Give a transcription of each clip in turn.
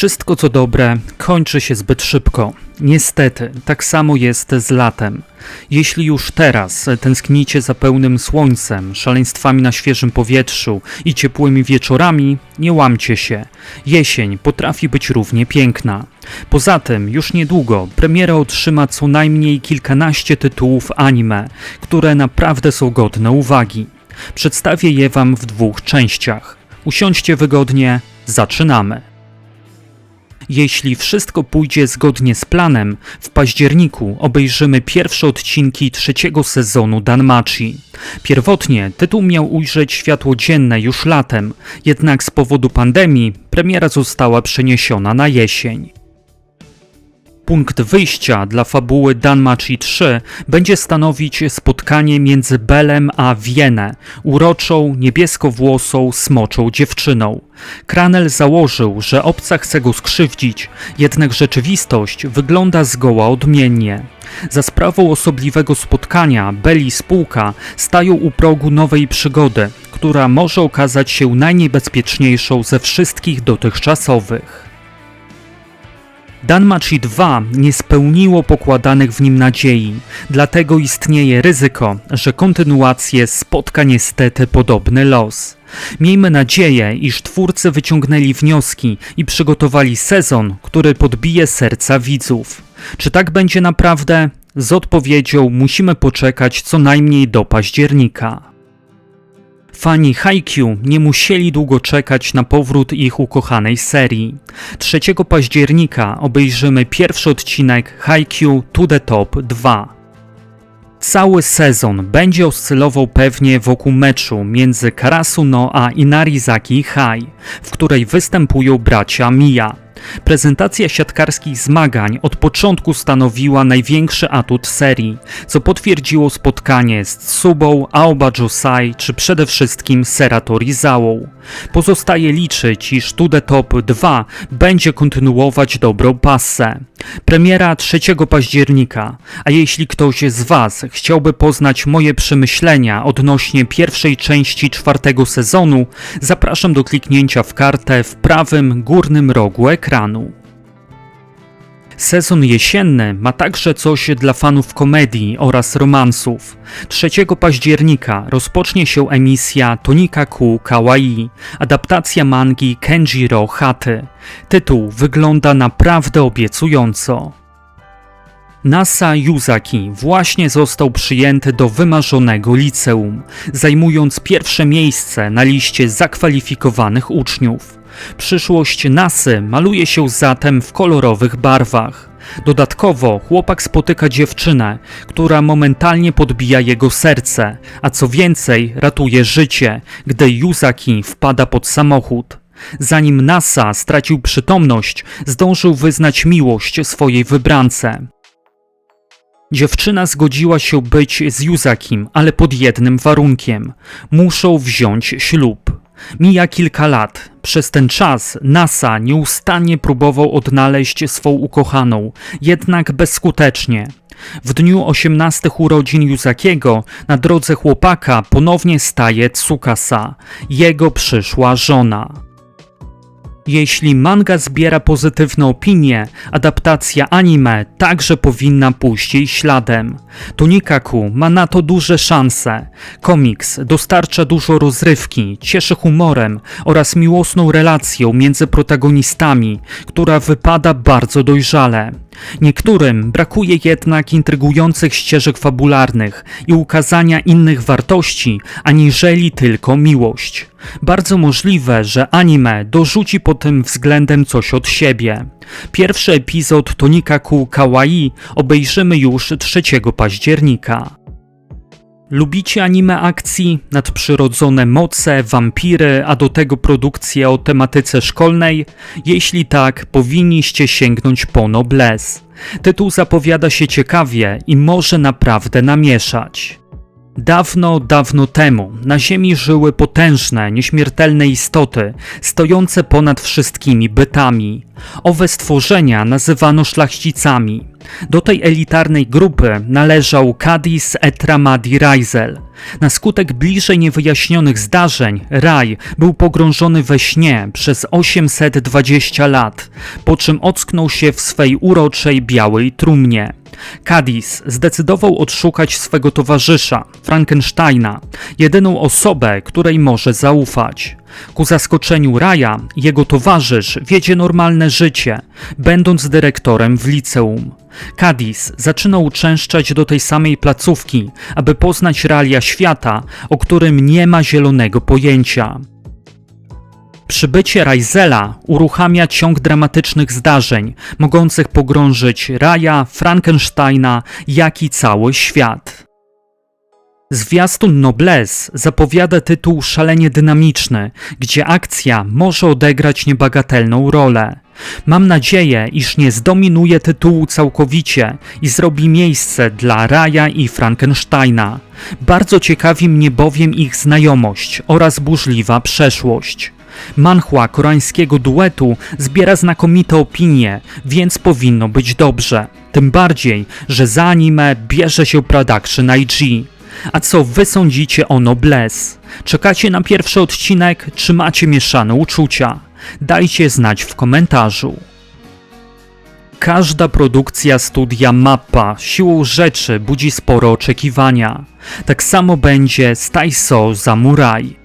Wszystko co dobre kończy się zbyt szybko. Niestety, tak samo jest z latem. Jeśli już teraz tęsknicie za pełnym słońcem, szaleństwami na świeżym powietrzu i ciepłymi wieczorami, nie łamcie się. Jesień potrafi być równie piękna. Poza tym, już niedługo premiera otrzyma co najmniej kilkanaście tytułów anime, które naprawdę są godne uwagi. Przedstawię je Wam w dwóch częściach. Usiądźcie wygodnie, zaczynamy. Jeśli wszystko pójdzie zgodnie z planem, w październiku obejrzymy pierwsze odcinki trzeciego sezonu Danmachi. Pierwotnie tytuł miał ujrzeć światło dzienne już latem, jednak z powodu pandemii premiera została przeniesiona na jesień. Punkt wyjścia dla fabuły Danmachi 3 będzie stanowić spotkanie między Belem a Wienę, uroczą, niebieskowłosą, smoczą dziewczyną. Kranel założył, że obca chce go skrzywdzić, jednak rzeczywistość wygląda zgoła odmiennie. Za sprawą osobliwego spotkania Bel i spółka stają u progu nowej przygody, która może okazać się najniebezpieczniejszą ze wszystkich dotychczasowych. Danmachi 2 nie spełniło pokładanych w nim nadziei, dlatego istnieje ryzyko, że kontynuację spotka niestety podobny los. Miejmy nadzieję, iż twórcy wyciągnęli wnioski i przygotowali sezon, który podbije serca widzów. Czy tak będzie naprawdę? Z odpowiedzią musimy poczekać co najmniej do października. Fani Haikyuu nie musieli długo czekać na powrót ich ukochanej serii. 3 października obejrzymy pierwszy odcinek Haikyuu To The Top 2. Cały sezon będzie oscylował pewnie wokół meczu między Karasuno a Inarizaki High, w której występują bracia Mia. Prezentacja siatkarskich zmagań od początku stanowiła największy atut serii, co potwierdziło spotkanie z Tsubą, Aoba Josai czy przede wszystkim Serato Rizałą. Pozostaje liczyć, iż The Top 2 będzie kontynuować dobrą passę. Premiera 3 października, a jeśli ktoś z Was chciałby poznać moje przemyślenia odnośnie pierwszej części czwartego sezonu, zapraszam do kliknięcia w kartę w prawym górnym rogu ekranu. Sezon jesienny ma także coś dla fanów komedii oraz romansów. 3 października rozpocznie się emisja Tonikaku Kawaii, adaptacja mangi Kenjiro Haty. Tytuł wygląda naprawdę obiecująco. Nasa Yuzaki właśnie został przyjęty do wymarzonego liceum, zajmując pierwsze miejsce na liście zakwalifikowanych uczniów. Przyszłość Nasy maluje się zatem w kolorowych barwach. Dodatkowo chłopak spotyka dziewczynę, która momentalnie podbija jego serce, a co więcej ratuje życie, gdy Yuzaki wpada pod samochód. Zanim Nasa stracił przytomność, zdążył wyznać miłość swojej wybrance. Dziewczyna zgodziła się być z Yuzakim, ale pod jednym warunkiem. Muszą wziąć ślub. Mija kilka lat. Przez ten czas NASA nieustannie próbował odnaleźć swą ukochaną, jednak bezskutecznie. W dniu 18 urodzin Yuzakiego na drodze chłopaka ponownie staje Tsukasa, jego przyszła żona. Jeśli manga zbiera pozytywne opinie, adaptacja anime także powinna pójść jej śladem. Tonikaku ma na to duże szanse. Komiks dostarcza dużo rozrywki, cieszy humorem oraz miłosną relacją między protagonistami, która wypada bardzo dojrzale. Niektórym brakuje jednak intrygujących ścieżek fabularnych i ukazania innych wartości, aniżeli tylko miłość. Bardzo możliwe, że anime dorzuci pod tym względem coś od siebie. Pierwszy epizod Tonikaku Kawaii obejrzymy już 3 października. Lubicie anime akcji, nadprzyrodzone moce, wampiry, a do tego produkcje o tematyce szkolnej? Jeśli tak, powinniście sięgnąć po Noblesse. Tytuł zapowiada się ciekawie i może naprawdę namieszać. Dawno, dawno temu na Ziemi żyły potężne, nieśmiertelne istoty, stojące ponad wszystkimi bytami. Owe stworzenia nazywano szlachcicami. Do tej elitarnej grupy należał Kadis Etramadi Raizel. Na skutek bliżej niewyjaśnionych zdarzeń, Raj był pogrążony we śnie przez 820 lat, po czym ocknął się w swej uroczej białej trumnie. Kadis zdecydował odszukać swego towarzysza, Frankensteina, jedyną osobę, której może zaufać. Ku zaskoczeniu Raja, jego towarzysz wiedzie normalne życie, będąc dyrektorem w liceum. Kadis zaczyna uczęszczać do tej samej placówki, aby poznać realia świata, o którym nie ma zielonego pojęcia. Przybycie Raizela uruchamia ciąg dramatycznych zdarzeń, mogących pogrążyć Raja, Frankensteina, jak i cały świat. Zwiastun Noblesse zapowiada tytuł szalenie dynamiczny, gdzie akcja może odegrać niebagatelną rolę. Mam nadzieję, iż nie zdominuje tytułu całkowicie i zrobi miejsce dla Raja i Frankensteina. Bardzo ciekawi mnie bowiem ich znajomość oraz burzliwa przeszłość. Manhwa koreańskiego duetu zbiera znakomite opinie, więc powinno być dobrze. Tym bardziej, że za anime bierze się Production IG. A co wy sądzicie o Noblesse? Czekacie na pierwszy odcinek, czy macie mieszane uczucia? Dajcie znać w komentarzu. Każda produkcja studia Mappa siłą rzeczy budzi sporo oczekiwania. Tak samo będzie z Taiso Samurai.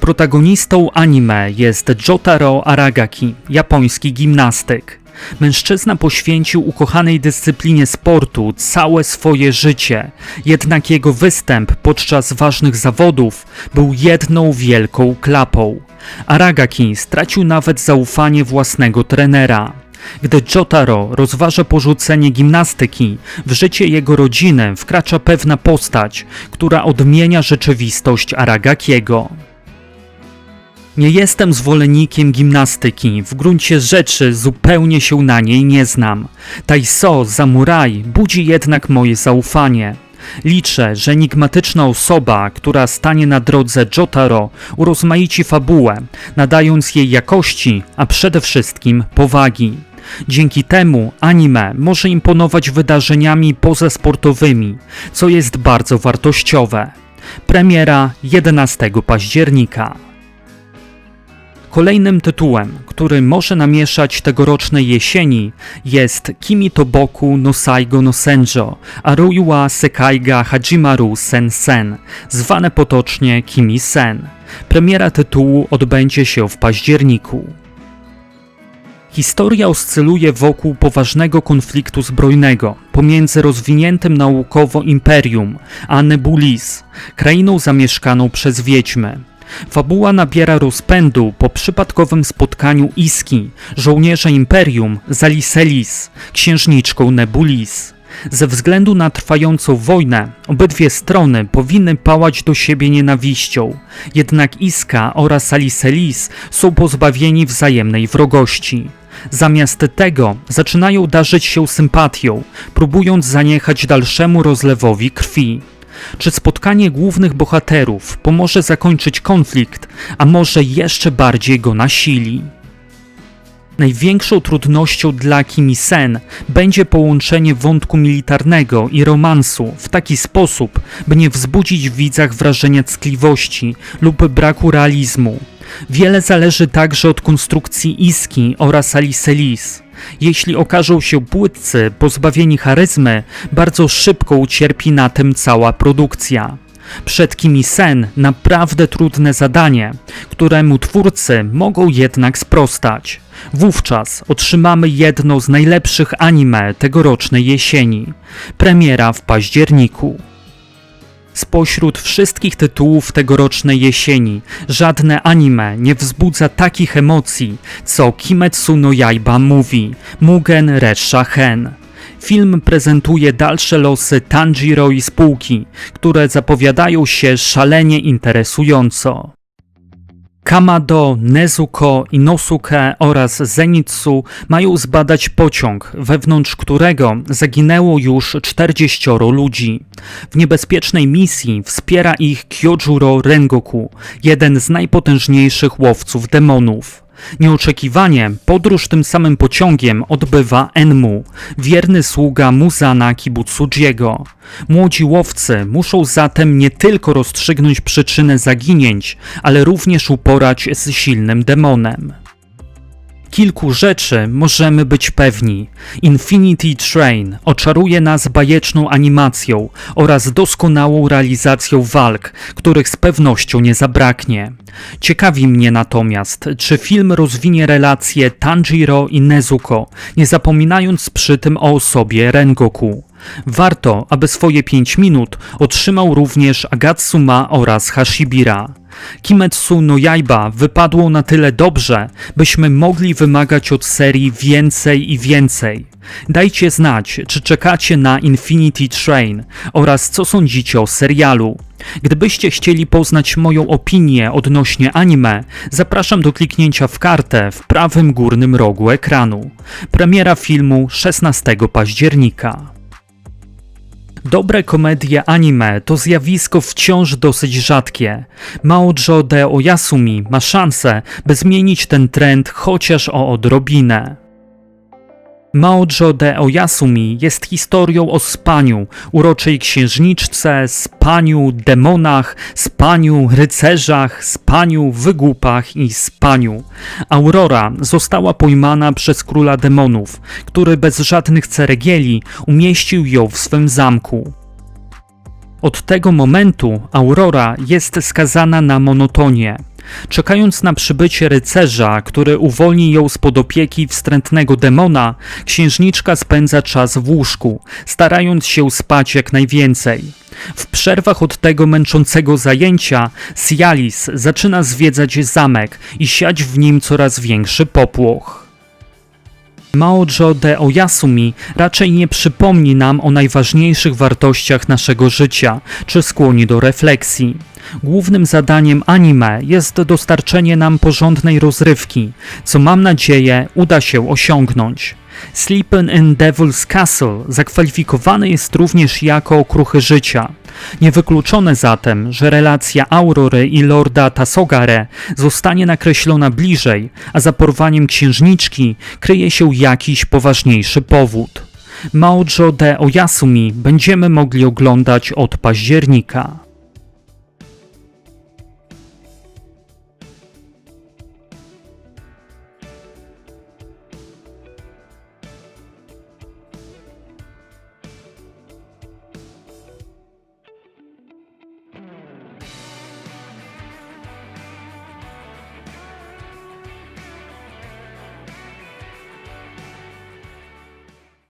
Protagonistą anime jest Jotaro Aragaki, japoński gimnastyk. Mężczyzna poświęcił ukochanej dyscyplinie sportu całe swoje życie, jednak jego występ podczas ważnych zawodów był jedną wielką klapą. Aragaki stracił nawet zaufanie własnego trenera. Gdy Jotaro rozważa porzucenie gimnastyki, w życie jego rodziny wkracza pewna postać, która odmienia rzeczywistość Aragakiego. Nie jestem zwolennikiem gimnastyki, w gruncie rzeczy zupełnie się na niej nie znam. Taiso Samurai budzi jednak moje zaufanie. Liczę, że enigmatyczna osoba, która stanie na drodze Jotaro, urozmaici fabułę, nadając jej jakości, a przede wszystkim powagi. Dzięki temu anime może imponować wydarzeniami pozasportowymi, co jest bardzo wartościowe. Premiera 11 października. Kolejnym tytułem, który może namieszać tegorocznej jesieni jest Kimi to Boku no Saigo no Senjo Aruyua Sekaiga Hajimaru Sen Sen, zwane potocznie Kimi Sen. Premiera tytułu odbędzie się w październiku. Historia oscyluje wokół poważnego konfliktu zbrojnego pomiędzy rozwiniętym naukowo imperium a Nebulis, krainą zamieszkaną przez wiedźmy. Fabuła nabiera rozpędu po przypadkowym spotkaniu Iski, żołnierza Imperium, z Aliselis, księżniczką Nebulis. Ze względu na trwającą wojnę, obydwie strony powinny pałać do siebie nienawiścią, jednak Iska oraz Aliselis są pozbawieni wzajemnej wrogości. Zamiast tego zaczynają darzyć się sympatią, próbując zaniechać dalszemu rozlewowi krwi. Czy spotkanie głównych bohaterów pomoże zakończyć konflikt, a może jeszcze bardziej go nasili? Największą trudnością dla Kimi Sen będzie połączenie wątku militarnego i romansu w taki sposób, by nie wzbudzić w widzach wrażenia ckliwości lub braku realizmu. Wiele zależy także od konstrukcji Iski oraz Alicelis. Jeśli okażą się płytcy, pozbawieni charyzmy, bardzo szybko ucierpi na tym cała produkcja. Przed Kimi Sen naprawdę trudne zadanie, któremu twórcy mogą jednak sprostać. Wówczas otrzymamy jedno z najlepszych anime tegorocznej jesieni. Premiera w październiku. Spośród wszystkich tytułów tegorocznej jesieni, żadne anime nie wzbudza takich emocji, co Kimetsu no Yaiba mówi Mugen Resha Hen. Film prezentuje dalsze losy Tanjiro i spółki, które zapowiadają się szalenie interesująco. Kamado, Nezuko, Inosuke oraz Zenitsu mają zbadać pociąg, wewnątrz którego zaginęło już 40 ludzi. W niebezpiecznej misji wspiera ich Kyojuro Rengoku, jeden z najpotężniejszych łowców demonów. Nieoczekiwanie podróż tym samym pociągiem odbywa Enmu, wierny sługa Muzana Kibutsujiego. Młodzi łowcy muszą zatem nie tylko rozstrzygnąć przyczynę zaginięć, ale również uporać z silnym demonem. Kilku rzeczy możemy być pewni. Infinity Train oczaruje nas bajeczną animacją oraz doskonałą realizacją walk, których z pewnością nie zabraknie. Ciekawi mnie natomiast, czy film rozwinie relacje Tanjiro i Nezuko, nie zapominając przy tym o osobie Rengoku. Warto, aby swoje 5 minut otrzymał również Agatsuma oraz Hashibira. Kimetsu no Yaiba wypadło na tyle dobrze, byśmy mogli wymagać od serii więcej i więcej. Dajcie znać, czy czekacie na Infinity Train oraz co sądzicie o serialu. Gdybyście chcieli poznać moją opinię odnośnie anime, zapraszam do kliknięcia w kartę w prawym górnym rogu ekranu. Premiera filmu 16 października. Dobre komedie anime to zjawisko wciąż dosyć rzadkie. Maojo de Oyasumi ma szansę, by zmienić ten trend chociaż o odrobinę. Maojo de Oyasumi jest historią o spaniu, uroczej księżniczce, spaniu, demonach, spaniu, rycerzach, spaniu, wygłupach i spaniu. Aurora została pojmana przez króla demonów, który bez żadnych ceregieli umieścił ją w swym zamku. Od tego momentu Aurora jest skazana na monotonię. Czekając na przybycie rycerza, który uwolni ją spod opieki wstrętnego demona, księżniczka spędza czas w łóżku, starając się spać jak najwięcej. W przerwach od tego męczącego zajęcia, Cialis zaczyna zwiedzać zamek i siać w nim coraz większy popłoch. Maojo de Oyasumi raczej nie przypomni nam o najważniejszych wartościach naszego życia, czy skłoni do refleksji. Głównym zadaniem anime jest dostarczenie nam porządnej rozrywki, co mam nadzieję uda się osiągnąć. Sleeping in Devil's Castle zakwalifikowany jest również jako okruchy życia. Niewykluczone zatem, że relacja Aurory i Lorda Tasogare zostanie nakreślona bliżej, a za porwaniem księżniczki kryje się jakiś poważniejszy powód. Maojo de Oyasumi będziemy mogli oglądać od października.